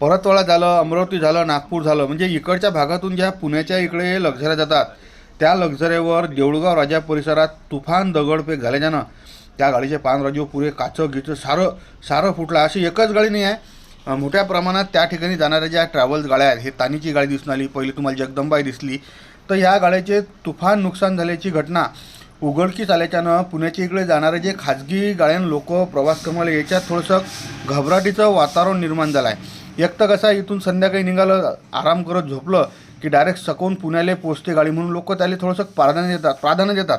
परतवाडा झालं अमरावती झालं नागपूर झालं म्हणजे इकडच्या भागातून ज्या पुण्याच्या इकडे लक्झऱ्या जातात त्या लक्झऱ्यावर देऊळगाव राजा परिसरात तुफान दगडफेक झाल्याच्यानं त्या गाडीचे पानराजीव पुरे काचं गिचं सारं सारं फुटलं. अशी एकच गाडी नाही आहे. मोठ्या प्रमाणात त्या ठिकाणी जाणाऱ्या ज्या ट्रॅव्हल्स गाड्या आहेत हे तानीची गाडी दिसून आली. पहिली तुम्हाला जगदंबाई दिसली. तर ह्या गाड्याचे तुफान नुकसान झाल्याची घटना उघडकीस आल्याच्यानं पुण्याच्या इकडे जाणारे जे खाजगी गाड्यां लोक प्रवास करणारे याच्यात थोडंसं घबराटीचं वातावरण निर्माण झालं आहे एकटं कसा कसं इथून संध्याकाळी निघालं आराम करत झोपलं की डायरेक्ट सकवून पुण्याला पोचते गाडी म्हणून लोक त्याला थोडंसं प्राधान्य देतात प्राधान्य देतात.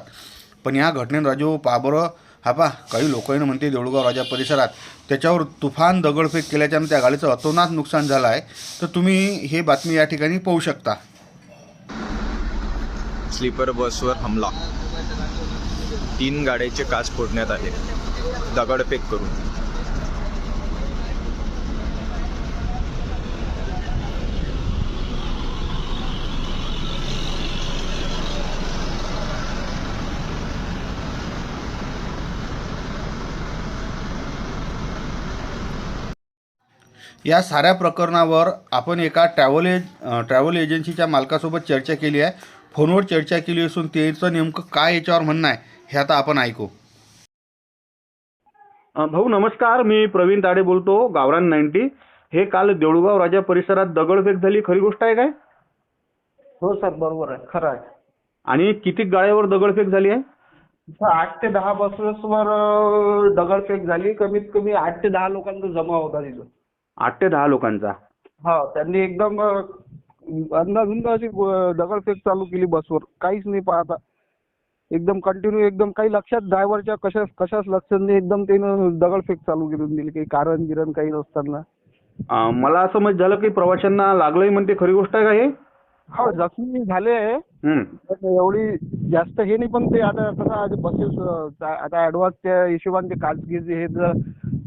पण या घटनेत राजू पाबरं हा पा काही लोकांनी म्हणते देऊळगाव राजा परिसरात. त्याच्यावर तुफान दगडफेक केल्याच्यानं त्या गाडीचं अतोनात नुकसान झालं आहे. तर तुम्ही हे बातमी या ठिकाणी पाहू शकता. स्लीपर बसवर हमला. तीन गाड्यांचे काच फोडण्यात आले. दगडफेक करून. या साऱ्या प्रकरणावर आपण एका ट्रॅव्हल एज ट्रॅव्हल एजन्सीच्या मालकासोबत चर्चा केली आहे. फोनवर चर्चा केली असून त्याचं नेमकं काय याच्यावर म्हणणं आहे हे आता आपण ऐकू. भाऊ नमस्कार मी प्रवीण ताडे बोलतो गावरान नाईन्टी. हे काल देऊळगाव राजा परिसरात दगडफेक झाली खरी गोष्ट आहे काय? हो सर बरोबर आहे खरं आहे. आणि किती गाड्यावर दगडफेक झाली आहे? आठ ते दहा बसेसवर अं, दगडफेक झाली कमीत कमी आठ ते दहा लोकांचा जमा होता तिथं. आठ ते दहा लोकांचा. हा त्यांनी एकदम अं, अंदाधुंद अशी दगडफेक चालू केली बसवर. काहीच नाही पाहता. एकदम कंटिन्यू एकदम काही लक्षात ड्रायव्हरच्या कशाच कशाच लक्ष नाही एकदम त्यानं दगडफेक चालू करून दिली. काही कारण गिरण काही नसताना. मला असं मत झालं की प्रवाशांना लागलंय म्हणते खरी गोष्ट आहे का हे? हो जखमी झाले एवढी जास्त हे नाही पण ते आता कसं आज बसेस आता ऍडव्हान्सच्या हिशोबाने ते खाजगी हे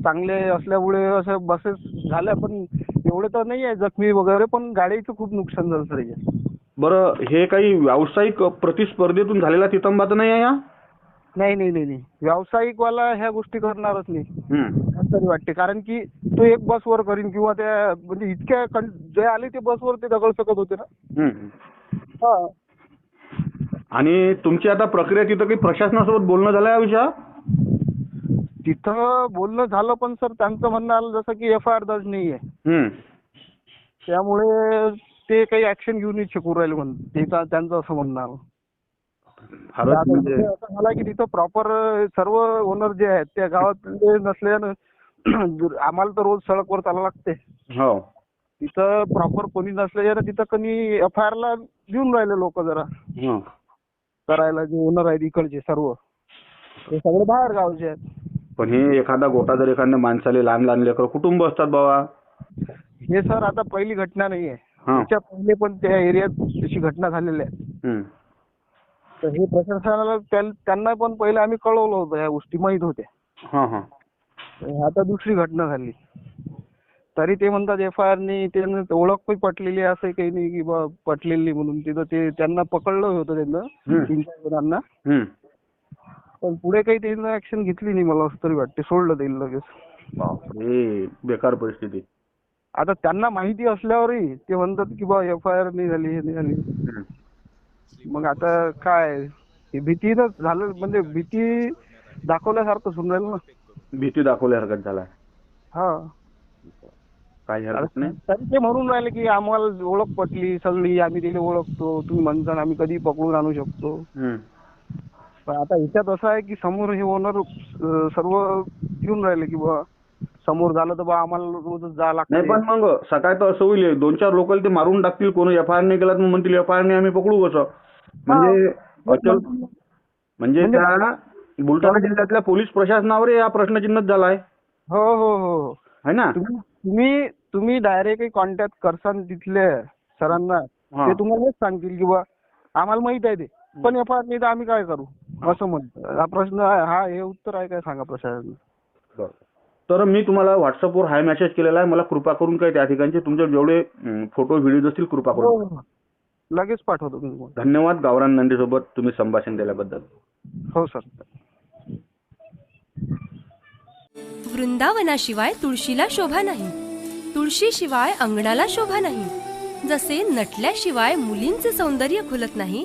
चांगले असल्यामुळे असं बसेस झाल्या पण एवढे तर नाही आहे जखमी वगैरे पण गाडीचं खूप नुकसान झालं सर याच्यात. बरं हे काही व्यावसायिक प्रतिस्पर्धेतून झालेला तितंबा तर नाही आहे या? नाही नाही नाही नाही. व्यावसायिक वाला ह्या गोष्टी करणारच नाही. हम्म. असं तरी वाटते. कारण की तो एक बसवर करीन किंवा त्या म्हणजे इतक्या कं- जे आले ते बसवर ते दगड फेकत होते ना. हम्म. हा. आणि तुमची आता प्रक्रिया तिथं काही प्रशासनासोबत बोलणं झालं या विषयावर तिथं बोलणं झालं पण सर त्यांचं म्हणणं आलं जसं की एफ आय आर दर्ज नाहीये. हम्म. त्यामुळे ते काही ऍक्शन घेऊन नाही शकू राहिले म्हणून. ते का- त्यांचं असं म्हणणं आलं. फारच आता म्हणजे असा झाला की तिथं प्रॉपर सर्व ओनर जे आहेत त्या गावातले नसल्यानं आम्हाला तर रोज सडकवर चालावं लागते. हो. तिथं प्रॉपर कोणी नसल्यानं तिथं कधी एफ आय आर ला देऊन राहिले लोक जरा. हं. करायला जे ओनर आहेत इकडचे सर्व. ते सगळे बाहेर गावचे आहेत. पण हे एखादा गोटा जर एखाद्या माणसाले लहान लहान लेकर कुटुंब असतात बाबा. हे सर आता पहिली घटना नाहीये हा. त्याच्या पहिले पण त्या एरियात अशी घटना झालेल्या हम्म. तर हे प्रशासनाला त्यां- त्यांना पण पहिले आम्ही कळवलं होतं या गोष्टी माहीत होत्या. हा हा. आता दुसरी घटना झाली. तरी ते म्हणतात एफ आय आर नी त्यांना ओळख पण पटलेली आहे असं काही नाही की बा पटलेली म्हणून. तिथं ते त्यांना पकडलं होतं हम्म. त्यांना तीन चार जणांना. हम्म. पण पुढे काही त्यांना ऍक्शन घेतली नाही मला असं तरी वाटते. सोडलं जाईल लगेच. बापरे बेकार परिस्थिती. आता त्यांना माहिती असल्यावरही ते म्हणतात की बा एफ आय आर नाही झाली हे नाही झाली. हम्म. मग आता काय? हे भीतीनंच झालं. म्हणजे भीती दाखवल्यासारखं सुन राहिलं ना. भीती दाखवल्यासारखं झाला. हा. काही हरकत नाही? तरी ते म्हणून राहिले की आम्हाला ओळख पटली सगळी आम्ही तिला ओळखतो. तुम्ही म्हणता आम्ही कधी पकडून आणू शकतो. हम्म. पण आता ह्याच्यात असं आहे की समोर हे ओनर सर्व येऊन राहिले की बा समोर झालं तर बा आम्हाला रोजच जावं नाही पण लागतं मग सकाळी तर असं होईल दोन चार लोकल ते मारून टाकतील कोणी एफ आय आर नाही केला तर मग म्हणतील एफ आय आर नाही आम्ही पकडू कसं? म्हणजे अचल म्हणजे म्हणजे- त्या बुलढाणा जिल्ह्यातल्या पोलीस प्रशासनावर या प्रश्नचिन्हच झाला आहे हो हो हो. है ना? तुम्ही तुम्ही तुम्ही डायरेक्टली कॉन्टॅक्ट करसान तिथले सरांना हा. ते तुम्हाला हेच सांगतील की बा आम्हाला माहीत आहे ते. पण एफ आय आर नाही तर आम्ही काय करू? असं म्हणतात हा प्रश्न आहे. हा हे उत्तर आहे काय सांगा प्रशासन. तर मी तुम्हाला व्हॉट्सअपवर हाय मेसेज केलेला आहे. मला कृपा करून काय त्या ठिकाणचे तुमचे जेवढे फोटो व्हिडिओ असतील कृपा करून. हो लगेच पाठवतो मी तुम्हाला. धन्यवाद गावरान नंदीसोबत तुम्ही संभाषण दिल्याबद्दल. हो सर. वृंदावनाशिवाय तुळशीला शोभा नाही. तुळशी तुळशीशिवाय अंगणाला शोभा नाही. जसे नटल्याशिवाय मुलींचे सौंदर्य खुलत नाही